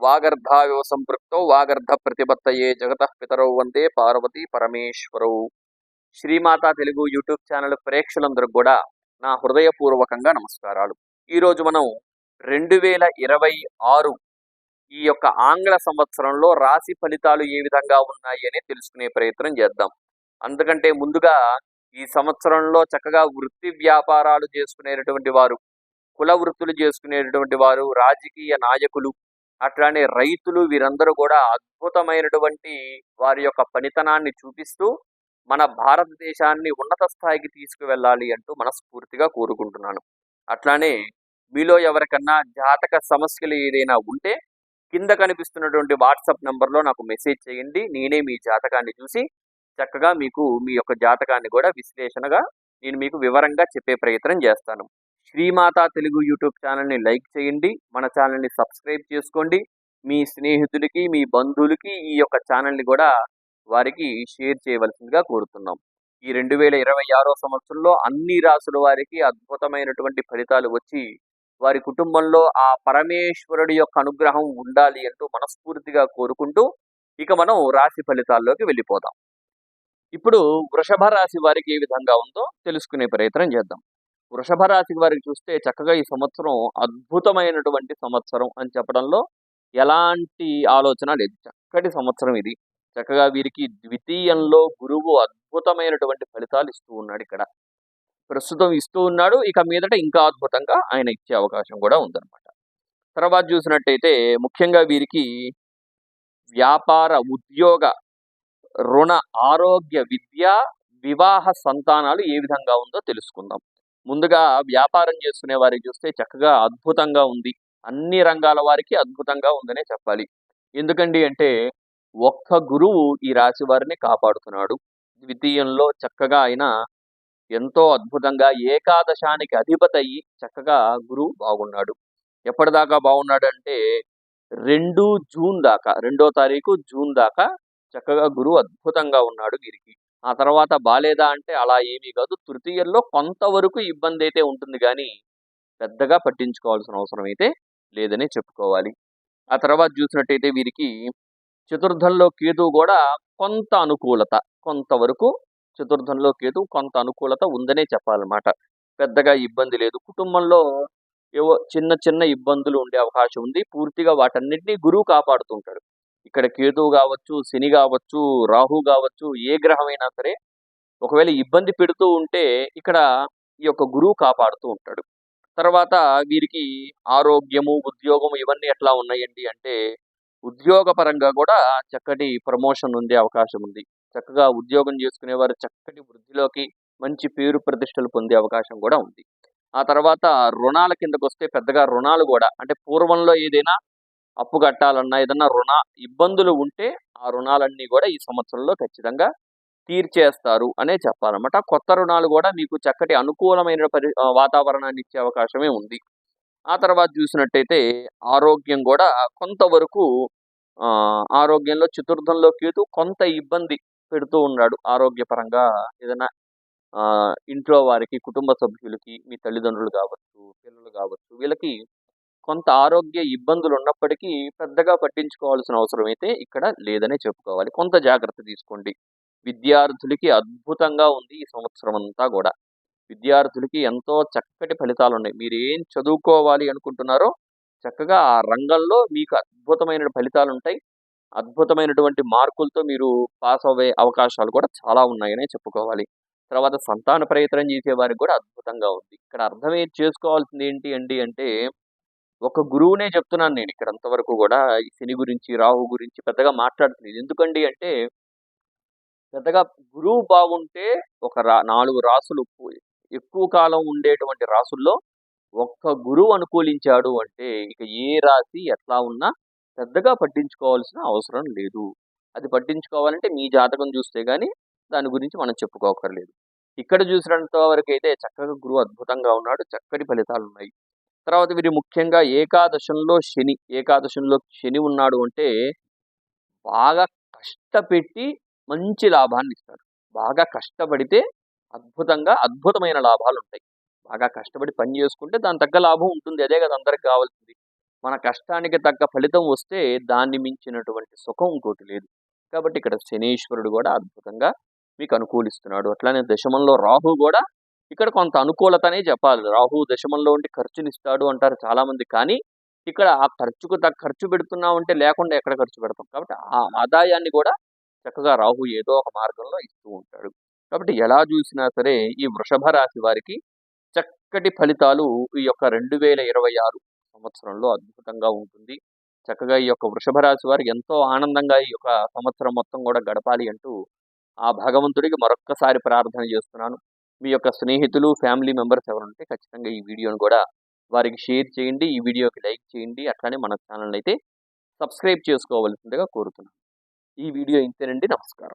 వాగర్ధావివ సంపృక్తో వాగర్ధ ప్రతిపత్తయే జగత పితరౌ వందే Parvati పరమేశ్వరౌ Srimata Telugu YouTube channel ప్రేక్షకులందరికి కూడా నా హృదయపూర్వకంగా నమస్కారాలు. ఈరోజు మనం రెండు వేల ఇరవై ఆరు ఈ యొక్క ఆంగ్ల సంవత్సరంలో రాశి ఫలితాలు ఏ విధంగా ఉన్నాయి అని తెలుసుకునే ప్రయత్నం చేద్దాం. అందుకంటే ముందుగా ఈ సంవత్సరంలో చక్కగా వృత్తి వ్యాపారాలు చేసుకునేటటువంటి వారు కుల వృత్తులు చేసుకునేటటువంటి వారు రాజకీయ నాయకులు అట్లానే రైతులు వీరందరూ కూడా అద్భుతమైనటువంటి వారి యొక్క పనితనాన్ని చూపిస్తూ మన భారతదేశాన్ని ఉన్నత స్థాయికి తీసుకువెళ్ళాలి అంటూ మనస్ఫూర్తిగా కోరుకుంటున్నాను. అట్లానే మీలో ఎవరికన్నా జాతక సమస్యలు ఏదైనా ఉంటే కింద కనిపిస్తున్నటువంటి వాట్సాప్ నెంబర్లో నాకు మెసేజ్ చేయండి. నేనే మీ జాతకాన్ని చూసి చక్కగా మీకు మీ యొక్క జాతకాన్ని కూడా విశ్లేషణగా నేను మీకు వివరంగా చెప్పే ప్రయత్నం చేస్తాను. శ్రీమాత తెలుగు యూట్యూబ్ ఛానల్ని లైక్ చేయండి మన ఛానల్ని సబ్స్క్రైబ్ చేసుకోండి. మీ స్నేహితులకి మీ బంధువులకి ఈ యొక్క ఛానల్ని కూడా వారికి షేర్ చేయవలసిందిగా కోరుతున్నాం. ఈ రెండు వేల ఇరవై ఆరో సంవత్సరంలో అన్ని రాసుల వారికి అద్భుతమైనటువంటి ఫలితాలు వచ్చి వారి కుటుంబంలో ఆ పరమేశ్వరుడి యొక్క అనుగ్రహం ఉండాలి అంటూ మనస్ఫూర్తిగా కోరుకుంటూ ఇక మనం రాశి ఫలితాల్లోకి వెళ్ళిపోదాం. ఇప్పుడు వృషభ రాశి వారికి ఏ విధంగా ఉందో తెలుసుకునే ప్రయత్నం చేద్దాం. వృషభ రాశి వారికి చూస్తే చక్కగా ఈ సంవత్సరం అద్భుతమైనటువంటి సంవత్సరం అని చెప్పడంలో ఎలాంటి ఆలోచన లేదు. చక్కటి సంవత్సరం ఇది. చక్కగా వీరికి ద్వితీయంలో గురువు అద్భుతమైనటువంటి ఫలితాలు ఇస్తూ ఉన్నాడు ఇక్కడ. ప్రస్తుతం ఇస్తూ ఉన్నాడు. ఇక మీదట ఇంకా అద్భుతంగా ఆయన ఇచ్చే అవకాశం కూడా ఉందన్నమాట. తర్వాత చూసినట్టయితే ముఖ్యంగా వీరికి వ్యాపార ఉద్యోగ రుణ ఆరోగ్య విద్య వివాహ సంతానాలు ఏ విధంగా ఉందో తెలుసుకుందాం. ముందుగా వ్యాపారం చేసుకునే వారికి చూస్తే చక్కగా అద్భుతంగా ఉంది. అన్ని రంగాల వారికి అద్భుతంగా ఉందనే చెప్పాలి. ఎందుకండి అంటే ఒక్క గురువు ఈ రాశి వారిని కాపాడుతున్నాడు. ద్వితీయంలో చక్కగా ఆయన ఎంతో అద్భుతంగా ఏకాదశానికి అధిపతయ్యి చక్కగా గురువు బాగున్నాడు. ఎప్పటిదాకా బాగున్నాడు అంటే రెండు జూన్ దాకా రెండో తారీఖు జూన్ దాకా చక్కగా గురువు అద్భుతంగా ఉన్నాడు వీరికి. ఆ తర్వాత బాలేదా అంటే అలా ఏమీ కాదు. తృతీయంలో కొంతవరకు ఇబ్బంది అయితే ఉంటుంది కానీ పెద్దగా పట్టించుకోవాల్సిన అవసరం అయితే లేదని చెప్పుకోవాలి. ఆ తర్వాత చూసినట్టయితే వీరికి చతుర్థంలో కేతు కూడా కొంత అనుకూలత కొంతవరకు చతుర్థంలో కేతు కొంత అనుకూలత ఉందనే చెప్పాలన్నమాట. పెద్దగా ఇబ్బంది లేదు. కుటుంబంలో ఏవో చిన్న చిన్న ఇబ్బందులు ఉండే అవకాశం ఉంది. పూర్తిగా వాటన్నిటినీ గురువు కాపాడుతుంటాడు. ఇక్కడ కేతువు కావచ్చు శని కావచ్చు రాహు కావచ్చు ఏ గ్రహమైనా సరే ఒకవేళ ఇబ్బంది పెడుతూ ఉంటే ఇక్కడ ఈ యొక్క గురువు కాపాడుతూ ఉంటాడు. తర్వాత వీరికి ఆరోగ్యము ఉద్యోగము ఇవన్నీ ఎట్లా ఉన్నాయండి అంటే ఉద్యోగపరంగా కూడా చక్కటి ప్రమోషన్ ఉండే అవకాశం ఉంది. చక్కగా ఉద్యోగం చేసుకునేవారు చక్కటి వృద్ధిలోకి మంచి పేరు ప్రతిష్టలు పొందే అవకాశం కూడా ఉంది. ఆ తర్వాత రుణాల కిందకు వస్తే పెద్దగా రుణాలు కూడా అంటే పూర్వంలో ఏదైనా అప్పు కట్టాలన్నా ఏదన్నా రుణ ఇబ్బందులు ఉంటే ఆ రుణాలన్నీ కూడా ఈ సంవత్సరంలో ఖచ్చితంగా తీర్చేస్తారు అనే చెప్పాలన్నమాట. కొత్త రుణాలు కూడా మీకు చక్కటి అనుకూలమైన పరి వాతావరణాన్ని ఇచ్చే అవకాశమే ఉంది. ఆ తర్వాత చూసినట్టయితే ఆరోగ్యం కూడా కొంతవరకు ఆరోగ్యంలో చతుర్థంలో కేతు కొంత ఇబ్బంది పెడుతూ ఉన్నాడు ఆరోగ్యపరంగా ఏదైనా ఇంట్లో వారికి కుటుంబ సభ్యులకి మీ తల్లిదండ్రులు కావచ్చు పిల్లలు కావచ్చు వీళ్ళకి కొంత ఆరోగ్య ఇబ్బందులు ఉన్నప్పటికీ పెద్దగా పట్టించుకోవాల్సిన అవసరం అయితే ఇక్కడ లేదనే చెప్పుకోవాలి. కొంత జాగ్రత్త తీసుకోండి. విద్యార్థులకి అద్భుతంగా ఉంది ఈ సంవత్సరం అంతా కూడా. విద్యార్థులకి ఎంతో చక్కటి ఫలితాలు ఉన్నాయి. మీరు ఏం చదువుకోవాలి అనుకుంటున్నారో చక్కగా ఆ రంగంలో మీకు అద్భుతమైన ఫలితాలు ఉంటాయి. అద్భుతమైనటువంటి మార్కులతో మీరు పాస్ అవ్వే అవకాశాలు కూడా చాలా ఉన్నాయనే చెప్పుకోవాలి. తర్వాత సంతాన ప్రయత్నం చేసే వారికి కూడా అద్భుతంగా ఉంది. ఇక్కడ అర్థమే చేసుకోవాల్సింది ఏంటి అండి అంటే ఒక గురువునే చెప్తున్నాను నేను ఇక్కడ అంతవరకు కూడా. ఈ శని గురించి రాహు గురించి పెద్దగా మాట్లాడుతున్నాను ఎందుకండి అంటే పెద్దగా గురువు బాగుంటే ఒక రా నాలుగు రాసులు ఎక్కువ కాలం ఉండేటువంటి రాసుల్లో ఒక్క గురువు అనుకూలించాడు అంటే ఇక ఏ రాశి ఎట్లా ఉన్నా పెద్దగా పట్టించుకోవాల్సిన అవసరం లేదు. అది పట్టించుకోవాలంటే మీ జాతకం చూస్తే కానీ దాని గురించి మనం చెప్పుకోకర్లేదు ఇక్కడ చూసినంత వరకు అయితే చక్కగా గురువు అద్భుతంగా ఉన్నాడు. చక్కటి ఫలితాలు ఉన్నాయి తర్వాత వీరి ముఖ్యంగా ఏకాదశంలో శని ఏకాదశంలో శని ఉన్నాడు అంటే బాగా కష్టపెట్టి మంచి లాభాన్ని ఇస్తాడు బాగా కష్టపడితే అద్భుతంగా అద్భుతమైన లాభాలు ఉంటాయి బాగా కష్టపడి పని చేసుకుంటే దాని తగ్గ లాభం ఉంటుంది. అదే కదా అందరికి కావాల్సింది. మన కష్టానికి తగ్గ ఫలితం వస్తే దాన్ని మించినటువంటి సుఖం ఇంకోటి లేదు. కాబట్టి ఇక్కడ శనీశ్వరుడు కూడా అద్భుతంగా మీకు అనుకూలిస్తున్నాడు. అట్లానే దశమంలో రాహు కూడా ఇక్కడ కొంత అనుకూలతనే చెప్పాలి. రాహు దశమంలో ఉండి ఖర్చునిస్తాడు అంటారు చాలామంది. కానీ ఇక్కడ ఆ ఖర్చుకు తగ్గ ఖర్చు పెడుతున్నా ఉంటే లేకుండా ఎక్కడ ఖర్చు పెడతాం? కాబట్టి ఆ ఆదాయాన్ని కూడా చక్కగా రాహు ఏదో ఒక మార్గంలో ఇస్తూ ఉంటాడు. కాబట్టి ఎలా చూసినా సరే ఈ వృషభ రాశి వారికి చక్కటి ఫలితాలు ఈ యొక్క రెండు వేల ఇరవై ఆరు సంవత్సరంలో అద్భుతంగా ఉంటుంది. చక్కగా ఈ యొక్క వృషభ రాశి వారు ఎంతో ఆనందంగా ఈ యొక్క సంవత్సరం మొత్తం కూడా గడపాలి అంటూ ఆ భగవంతుడికి మరొక్కసారి ప్రార్థన చేస్తున్నాను. మీ యొక్క స్నేహితులు ఫ్యామిలీ మెంబర్స్ ఎవరుంటే ఖచ్చితంగా ఈ వీడియోను కూడా వారికి షేర్ చేయండి ఈ వీడియోకి లైక్ చేయండి అట్లానే మన ఛానల్ అయితే సబ్స్క్రైబ్ చేసుకోవాల్సిందిగా కోరుతున్నాను. ఈ వీడియో ఇంతేనండి. నమస్కారం.